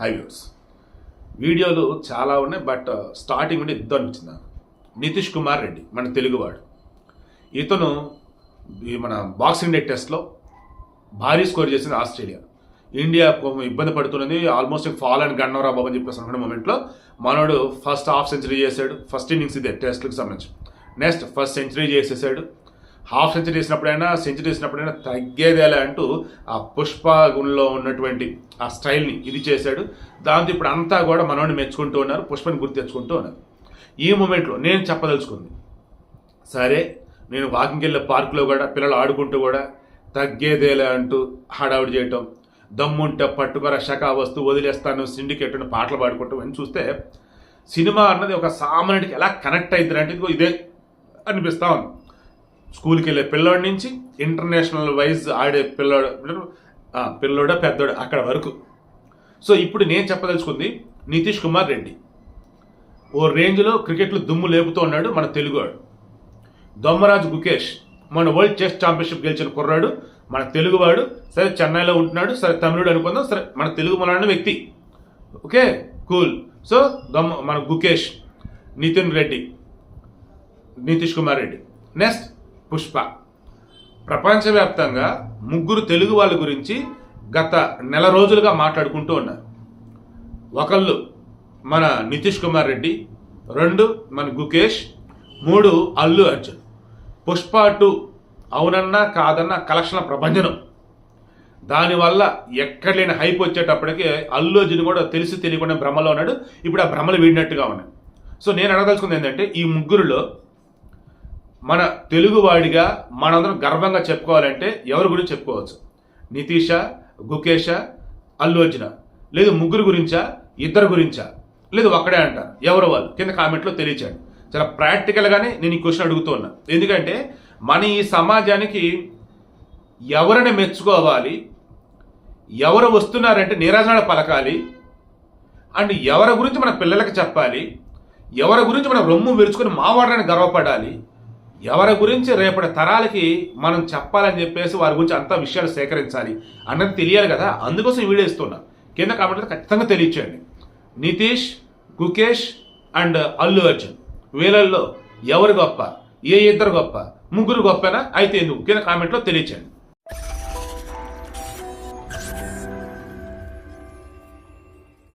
హైవ్యూస్ వీడియోలు చాలా ఉన్నాయి బట్ స్టార్టింగ్ నుండి ఇద్దరు అనిపించింది నాకు. నితీష్ కుమార్ రెడ్డి మన తెలుగువాడు. ఇతను ఈ మన బాక్సింగ్ డే టెస్ట్లో భారీ స్కోర్ చేసింది ఆస్ట్రేలియా. ఇండియా ఇబ్బంది పడుతున్నది ఆల్మోస్ట్ ఫాల్ అండ్ గన్నవరా బాబు అని చెప్పేసి అనుకున్న మూమెంట్లో మనోడు ఫస్ట్ హాఫ్ సెంచరీ చేశాడు ఫస్ట్ ఇన్నింగ్స్ ఇదే టెస్ట్కి సంబంధించి. నెక్స్ట్ ఫస్ట్ సెంచరీ చేసేసాడు. హాఫ్ సెంచరీ చేసినప్పుడైనా సెంచరీ చేసినప్పుడైనా తగ్గేదేలా అంటూ ఆ పుష్ప గుణంలో ఉన్నటువంటి ఆ స్టైల్ని ఇది చేశాడు. దాంతో ఇప్పుడు అంతా కూడా మనోడిని మెచ్చుకుంటూ ఉన్నారు పుష్పని గుర్తు తెచ్చుకుంటూ ఉన్నారు. ఈ మూమెంట్లో నేను చెప్పదలుచుకుంది సరే నేను వాకింగ్ వెళ్ళే పార్కులో కూడా పిల్లలు ఆడుకుంటూ కూడా తగ్గేదేలే అంటూ హడావుడి చేయటం దమ్ముంటే పట్టుకొర శకా వస్తూ వదిలేస్తాను సిండికేట్ అని పాటలు పాడుకుంటాం అని చూస్తే సినిమా అన్నది ఒక సామాన్యుడికి ఎలా కనెక్ట్ అవుతుంది అంటే ఇదిగో ఇదే అనిపిస్తా ఉంది. స్కూల్కి వెళ్ళే పిల్లోడి నుంచి ఇంటర్నేషనల్ వైజ్ ఆడే పిల్లోడు పిల్లోడ పిల్లోడా పెద్దోడు అక్కడ వరకు. సో ఇప్పుడు నేను చెప్పదలుచుకుంది నితీష్ కుమార్ రెడ్డి. ఓ రేంజ్లో క్రికెట్లో దుమ్ము లేపుతూ ఉన్నాడు మన తెలుగువాడు. దొమ్మరాజు గుకేష్ మన వరల్డ్ చెస్ ఛాంపియన్షిప్ గెలిచిన కుర్రాడు మన తెలుగువాడు. సరే చెన్నైలో ఉంటున్నాడు సరే తమిళుడు అనుకుందాం సరే మన తెలుగు మనన్న వ్యక్తి. Okay cool. సో దొమ్మ మన గుకేష్ నితిన్ రెడ్డి నితీష్ కుమార్ రెడ్డి. నెక్స్ట్ పుష్ప. ప్రపంచవ్యాప్తంగా ముగ్గురు తెలుగు వాళ్ళ గురించి గత నెల రోజులుగా మాట్లాడుకుంటూ ఉన్నారు. ఒకళ్ళు మన నితీష్ కుమార్ రెడ్డి రెండు మన గుకేష్ మూడు అల్లు అర్జున్. పుష్ప టూ అవునన్నా కాదన్నా కలెక్షన్ల ప్రభంజనం. దానివల్ల ఎక్కడ లేని హైప్ వచ్చేటప్పటికి అల్లు అర్జున్ కూడా తెలిసి తెలియకుండా భ్రమలో ఉన్నాడు. ఇప్పుడు ఆ భ్రమలు వీడినట్టుగా ఉన్నాయి సో నేను అడగదలుచుకుంది ఏంటంటే ఈ ముగ్గురులో మన తెలుగువాడిగా మనందరం గర్వంగా చెప్పుకోవాలంటే ఎవరి గురించి చెప్పుకోవచ్చు? నితీష గుకేష అల్లు అర్జున. లేదు ముగ్గురు గురించా? ఇద్దరు గురించా? లేదు ఒక్కడే అంటారు ఎవరు వాళ్ళు. కింద కామెంట్లో తెలియచేయండి. చాలా ప్రాక్టికల్గానే నేను ఈ క్వశ్చన్ అడుగుతూ ఉన్నా. ఎందుకంటే మన ఈ సమాజానికి ఎవరిని మెచ్చుకోవాలి? ఎవరు వస్తున్నారంటే నీరాజనాలు పలకాలి. అండ్ ఎవరి గురించి మన పిల్లలకు చెప్పాలి? ఎవరి గురించి మనం రొమ్ము విరుచుకొని మావాడడానికి గర్వపడాలి? ఎవరి గురించి రేపటి తరాలకి మనం చెప్పాలని చెప్పేసి వారి గురించి అంతా విషయాలు సేకరించాలి అన్నది తెలియాలి కదా. అందుకోసం ఈ వీడియో ఇస్తున్నా. కింద కామెంట్లో ఖచ్చితంగా తెలియచేయండి. నితీష్ గుకేష్ అండ్ అల్లు అర్జున్. వీళ్ళల్లో ఎవరు గొప్ప? ఏ ఇద్దరు గొప్ప? ముగ్గురు గొప్పనా? అయితే ఎందుకు? కింద కామెంట్లో తెలియచేయండి.